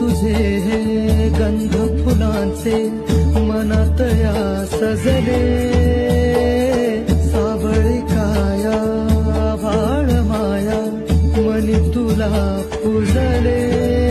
तुझे हे गंध फुलांचे मनातया सजले। साबळी काया भाळ माया मनी तुला पुजले।